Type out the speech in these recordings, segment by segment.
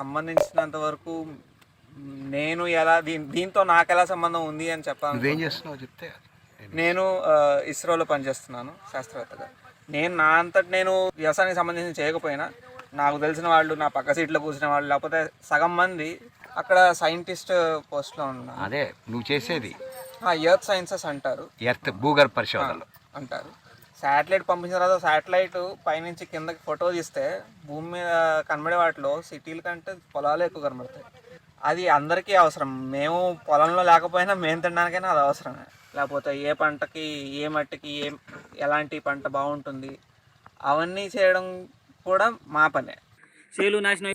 సంబంధించినంత వరకు నేను ఎలా దీని దీంతో నాకు ఎలా సంబంధం ఉంది అని చెప్పాను నువ్వేం చేస్తున్నావు చెప్తే నేను ఇస్రోలో పనిచేస్తున్నాను శాస్త్రవేత్తగా. నేను నా అంతటి నేను వ్యవసాయానికి సంబంధించి చేయకపోయినా నాకు తెలిసిన వాళ్ళు నా పక్క సీట్లో కూర్చునే వాళ్ళు లేకపోతే సగం మంది అక్కడ సైంటిస్ట్ పోస్ట్లో ఉన్నారు. అదే నువ్వు చేసేది. ఎర్త్ సైన్సెస్ అంటారు. ఎర్త్ భూగర్భ పరిశోధనలు. అంటారు. శాటిలైట్ పంపించిన తర్వాత శాటిలైట్ పైనుంచి కిందకి ఫోటో తీస్తే భూమి మీద కనబడే వాటిలో సిటీల కంటే పొలాలు ఎక్కువ కనబడతాయి. అది అందరికీ అవసరం. మేము పొలంలో లేకపోయినా మేము తినడానికైనా అది అవసరమే లేకపోతే ఏ పంటకి ఏ మట్టికి ఏ ఎలాంటి పంట బాగుంటుంది అవన్నీ చేయడం కూడా మా పనే. చేలు నాశనం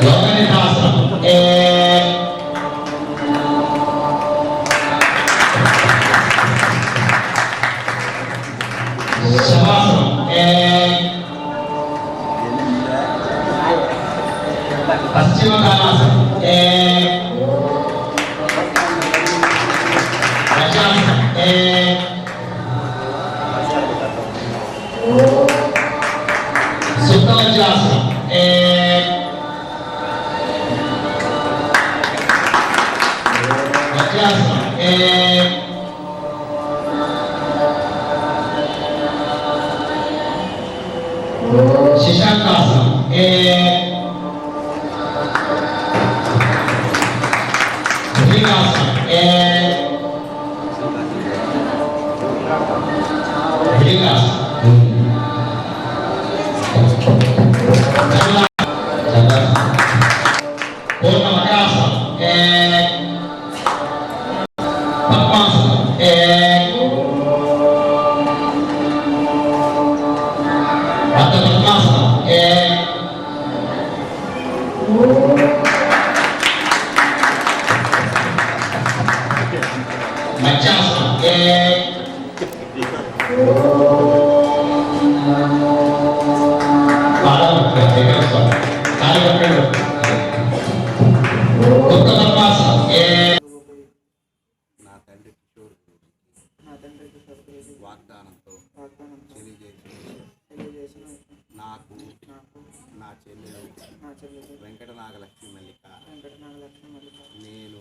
Giovane Pasta. Eh... Shavasana. Eh... Passiva Dhanasana. Eh... Rajasana. Eh... シシャンカーさん、えー、藤、え、వస్తారు. కాలు నా తండ్రి కిషోర్ వాగ్దానంతో తెలియజేసిన నాకు నా చెల్లెలు వెంకట నాగలక్ష్మి మల్లిక నేను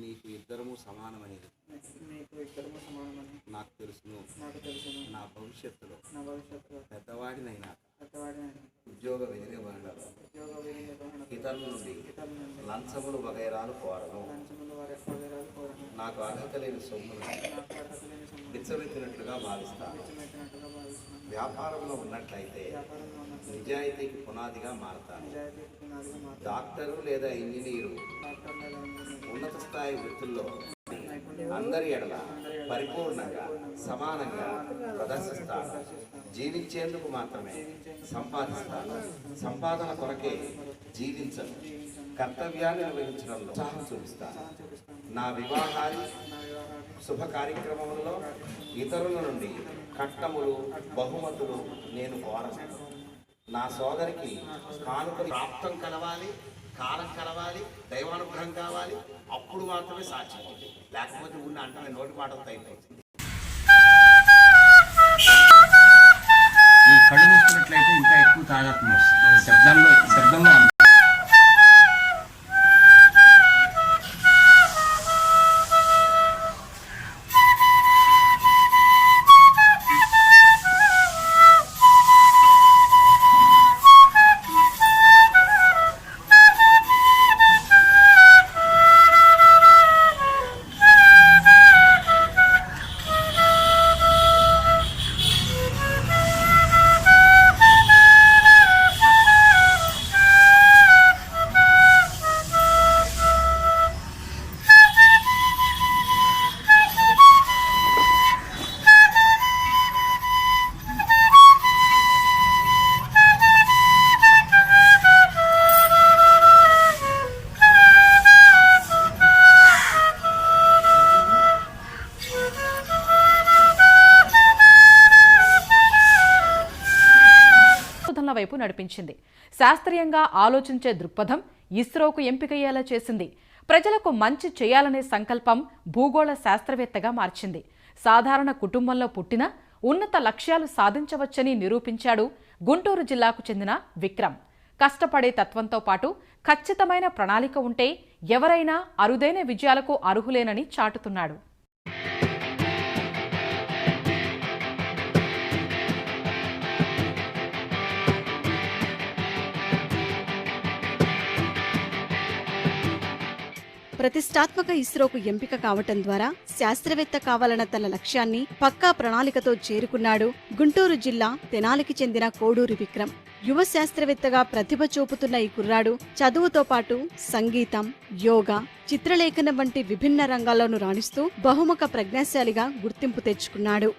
నీకు ఇద్దరము సమానమని నాకు తెలుసును నా భవిష్యత్తులో పెద్దవాడినైనా ఉద్యోగ నిర్వహణలో ఇతరుల నుండి లంచములు వగైరాలు కోరను నాకు అర్హత లేని సొమ్మును విచ్చవెత్తినట్లుగా భావిస్తాను వ్యాపారంలో ఉన్నట్లయితే నిజాయితీకి పునాదిగా మారతాను. డాక్టరు లేదా ఇంజనీరు ఉన్నత స్థాయి వృత్తుల్లో అందరి ఎడల పరిపూర్ణంగా సమానంగా ప్రదర్శిస్తాను. జీవించేందుకు మాత్రమే సంపాదిస్తాను. సంపాదన కొరకే జీవించను. కర్తవ్యాన్ని నిర్వహించడంలో ఉత్సాహం చూపిస్తాను. నా వివాహాలు శుభ కార్యక్రమంలో ఇతరుల నుండి కట్టములు బహుమతులు నేను కోరను. నా సోదరికి కానుక ప్రాప్తం కలవాలి కాలం కలవాలి దైవానుగ్రహం కావాలి అప్పుడు మాత్రమే సాధ్యం. లేకపోతే ఉన్న అంటే నోటి మాటలతో అయిపోతుంది ఈ కళ్ళు మూసుకున్నట్లయితే ఇంకా ఎక్కువ తాదాత్మ్యం వస్తుంది. శబ్దంలో శబ్దంలో వైపు నడిపించింది. శాస్త్రీయంగా ఆలోచించే దృక్పథం ఇస్రోకు ఎంపికయ్యేలా చేసింది. ప్రజలకు మంచి చేయాలనే సంకల్పం భూగోళ శాస్త్రవేత్తగా మార్చింది. సాధారణ కుటుంబంలో పుట్టిన ఉన్నత లక్ష్యాలు సాధించవచ్చని నిరూపించాడు గుంటూరు జిల్లాకు చెందిన విక్రమ్. కష్టపడే తత్వంతో పాటు ఖచ్చితమైన ప్రణాళిక ఉంటే ఎవరైనా అరుదైన విజయాలకు అర్హులేనని చాటుతున్నాడు. ప్రతిష్టాత్మక ఇస్రోకు ఎంపిక కావటం ద్వారా శాస్త్రవేత్త కావాలన్న తన లక్ష్యాన్ని పక్కా ప్రణాళికతో చేరుకున్నాడు గుంటూరు జిల్లా తెనాలికి చెందిన కోడూరి విక్రమ్. యువ శాస్త్రవేత్తగా ప్రతిభ చూపుతున్న ఈ కుర్రాడు చదువుతో పాటు సంగీతం యోగా చిత్రలేఖనం వంటి విభిన్న రంగాల్లోనూ రాణిస్తూ బహుముఖ ప్రజ్ఞాశాలిగా గుర్తింపు తెచ్చుకున్నాడు.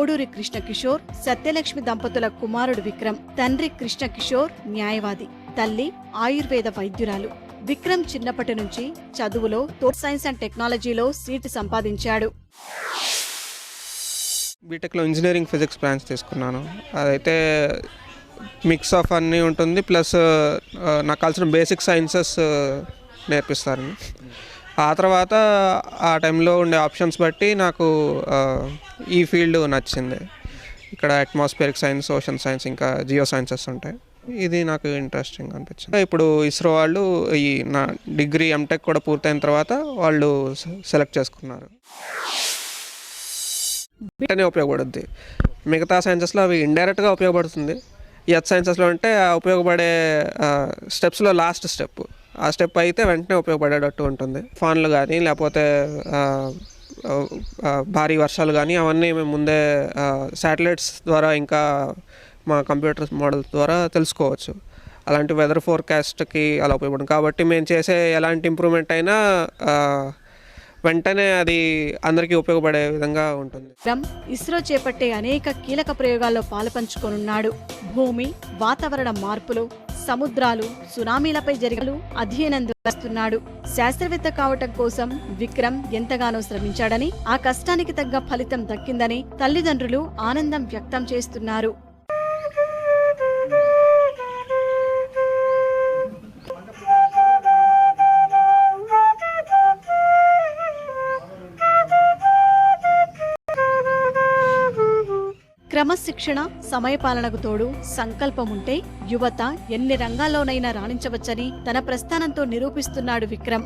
కోడూరి కృష్ణకిషోర్ సత్యలక్ష్మి దంపతుల కుమారుడు విక్రమ్ తండ్రి కృష్ణకిషోర్ న్యాయవాది. తల్లి ఆయుర్వేద వైద్యురాలు. విక్రమ్ చిన్నప్పటి నుంచి చదువులో తో సైన్స్ అండ్ టెక్నాలజీలో సీటు సంపాదించాడు. బీటెక్లో ఇంజనీరింగ్ ఫిజిక్స్ బ్రాంచ్ తీసుకున్నాను. అదైతే మిక్స్ ఆఫ్ అన్నీ ఉంటుంది ప్లస్ నాకు కావాల్సిన బేసిక్ సైన్సెస్ నేర్పిస్తారు. ఆ తర్వాత ఆ టైంలో ఉండే ఆప్షన్స్ బట్టి నాకు ఈ ఫీల్డ్ నచ్చింది. ఇక్కడ అట్మాస్ఫియరిక్ సైన్స్ ఓషన్ సైన్స్ ఇంకా జియో సైన్సెస్ ఉంటాయి. ఇది నాకు ఇంట్రెస్టింగ్ అనిపించింది. ఇప్పుడు ఇస్రో వాళ్ళు ఈ నా డిగ్రీ ఎంటెక్ కూడా పూర్తయిన తర్వాత వాళ్ళు సెలెక్ట్ చేసుకున్నారు. వెంటనే ఉపయోగపడుద్ది. మిగతా సైన్సెస్లో అవి ఇండైరెక్ట్గా ఉపయోగపడుతుంది. ఎత్ సైన్సెస్లో అంటే ఉపయోగపడే స్టెప్స్లో లాస్ట్ స్టెప్. ఆ స్టెప్ అయితే వెంటనే ఉపయోగపడేటట్టు ఉంటుంది. ఫాన్లు కానీ లేకపోతే భారీ వర్షాలు కానీ అవన్నీ మేము ముందే శాటిలైట్స్ ద్వారా ఇంకా మా కంప్యూటర్ మోడల్ ద్వారా తెలుసుకోవచ్చు. అలాంటి వెదర్ ఫోర్కాస్ట్కి అలా ఉపయోగపడుతుంది. కాబట్టి మేము చేసే ఎలాంటి ఇంప్రూవ్మెంట్ అయినా వెంటనే అది అందరికీ ఉపయోగపడే విధంగా ఉంటుంది. ఇస్రో చేపట్టే అనేక కీలక ప్రయోగాల్లో పాలుపంచుకోనున్నాడు. భూమి వాతావరణ మార్పులు సముద్రాలు సునామీలపై జరిగలు అధ్యయనం చేస్తున్నాడు శాస్త్రవేత్త కావటం కోసం విక్రమ్ ఎంతగానో శ్రమించాడని ఆ కష్టానికి తగ్గ ఫలితం దక్కిందని తల్లిదండ్రులు ఆనందం వ్యక్తం చేస్తున్నారు. క్రమశిక్షణ సమయపాలనకు తోడు సంకల్పం ఉంటే యువత ఎన్ని రంగాల్లోనైనా రాణించవచ్చని తన ప్రస్థానంతో నిరూపిస్తున్నాడు విక్రమ్.